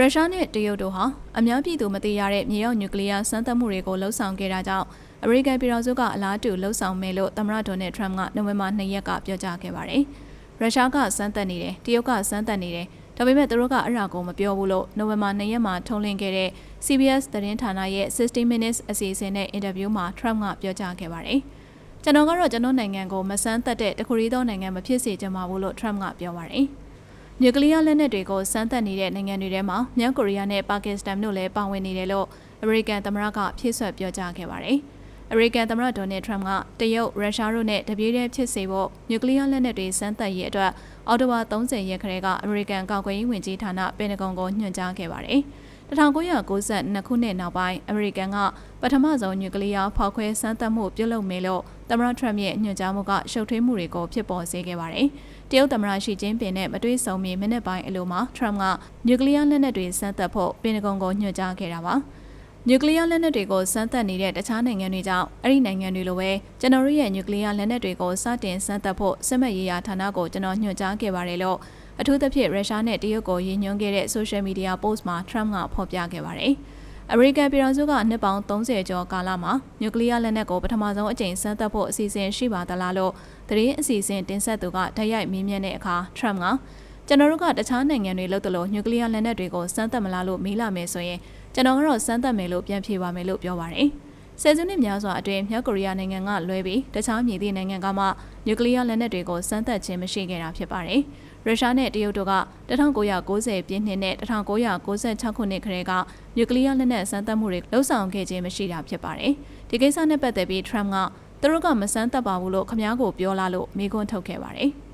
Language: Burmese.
ရုရှားနဲ့တရုတ်တို့ဟာအများပြည်သူမသိရတဲ့မြေရောက်နျူကလ িয়ার စမ်းသပ်မှုတွေကိုလှုံ့ဆော်ခဲ့တာကြောင့်အမေရိကန်ပြည်ထောင်စုကအလားတူလှုံ့ဆော်မယ်လို့သမ္မတဒေါ်နယ်ထရမ့်ကနိုဝင်ဘာ2ရက်ကပြောကြားခဲ့ပါတယ်။ရုရှားကစမ်းသပ်နေတယ်၊တရုတ်ကစမ်းသပ်နေတယ်။ဒါပေမဲ့သူတို့ကအရာကိုမပြောဘူးလို့နိုဝင်ဘာ2ရက်မှာထုတ်လွှင့်ခဲ့တဲ့ CBS သတင်းဌာနရဲ့60 minutes အစီအစဉ်နဲ့အင်တာဗျူးမှာထရမ့်ကပြောကြားခဲ့ပါတယ်။ကျွန်တော်ကတော့ကျွန်တော်နိုင်ငံကိုမစမ်းသပ်တဲ့တခုရီသောနိုင်ငံမဖြစ်စေချင်ပါဘူးလို့ထရမ့်ကပြောပါတယ်။ နျူကလ িয়ার လက်နက်တွေကိုစမ်းသပ်နေတဲ့နိုင်ငံတွေထဲမှာမြောက်ကိုရီးယားနဲ့ပါကစ္စတန်တို့လည်းပါဝင်နေတယ်လို့အမေရိကန်သမ္မတကဖြည့်ဆွတ်ပြောကြားခဲ့ပါတယ်။အမေရိကန်သမ္မတဒေါ်နယ်ထရမ့်ကတရုတ်ရုရှားတို့နဲ့တပြေးတည်းဖြစ်စေဖို့နျူကလ িয়ার လက်နက်တွေစမ်းသပ်ရေးအတွက်အော်တိုဘာ30ရက်ခရဲကအမေရိကန်ကာကွယ်ရေးဝန်ကြီးဌာနပင်တဂွန်ကိုညွှန်ကြားခဲ့ပါတယ်။ 1992ခုနှစ်နောက်ပိုင်းအမေရိကန်ကပထမဆုံးနျူကလ িয়ার ဖောက်ခွဲစမ်းသပ်မှုပြုလုပ်မယ်လို့သမ္မတထရမ့်ရဲ့ညွှန်ကြားမှုကရှုပ်ထွေးမှုတွေကိုဖြစ်ပေါ်စေခဲ့ပါတယ်။တရုတ်သမ္မတရှီကျင်းပင်နဲ့မတွေ့ဆုံမီမိနစ်ပိုင်းအလိုမှာထရမ့်ကနျူကလ িয়ার လက်နက်တွေစမ်းသပ်ဖို့ပင်တဂွန်ကိုညွှန်ကြားခဲ့တာပါ။ နျူကလ িয়ার လက်နက်တွေကိုစမ်းသပ်နေတဲ့တခြားနိုင်ငံတွေကြောင့်အဲ့ဒီနိုင်ငံတွေလိုပဲကျွန်တော်ရဲ့နျူကလ িয়ার လက်နက်တွေကိုစတင်စမ်းသပ်ဖို့စစ်မှတ်ရေးရာဌာနကိုကျွန်တော်ညွှန်ကြားခဲ့ပါတယ်လို့အထူးသဖြင့်ရုရှားနဲ့တရုတ်ကိုရည်ညွှန်းခဲ့တဲ့ social media post မှာ Trump ကဖော်ပြခဲ့ပါတယ်။အမေရိကန်ပြည်ထောင်စုကနှစ်ပေါင်း30ကျော်ကာလမှာနျူကလ িয়ার လက်နက်ကိုပထမဆုံးအကြိမ်စမ်းသပ်ဖို့အစီအစဉ်ရှိပါသလားလို့သတင်းအစီအစဉ်တင်ဆက်သူကတိုက်ရိုက်မေးမြန်းတဲ့အခါ Trump က ကျွန်တော်တို့ကတခြားနိုင်ငံတွေလို့တလို့နျူကလ িয়ার လက်နက်တွေကိုစမ်းသပ်မလားလို့မေးလာမယ်ဆိုရင်ကျွန်တော်ကတော့စမ်းသပ်မယ်လို့ပြန်ဖြေပါမယ်လို့ပြောပါတယ်။ဆယ်စုနှစ်များစွာအတွင်းမြောက်ကိုရီးယားနိုင်ငံကလွဲပြီးတခြားမြေသည့်နိုင်ငံကမှနျူကလ িয়ার လက်နက်တွေကိုစမ်းသပ်ခြင်းမရှိခဲ့တာဖြစ်ပါတယ်။ရုရှားနဲ့တရုတ်တို့က1990ပြည့်နှစ်နဲ့1996ခုနှစ်ခရဲကနျူကလ িয়ার လက်နက်စမ်းသပ်မှုတွေလှုံ့ဆော်ခဲ့ခြင်းမရှိတာဖြစ်ပါတယ်။ဒီကိစ္စနဲ့ပတ်သက်ပြီး Trump ကသူတို့ကမစမ်းသပ်ပါဘူးလို့ခမားကိုပြောလာလို့မိကွန်းထုတ်ခဲ့ပါတယ်။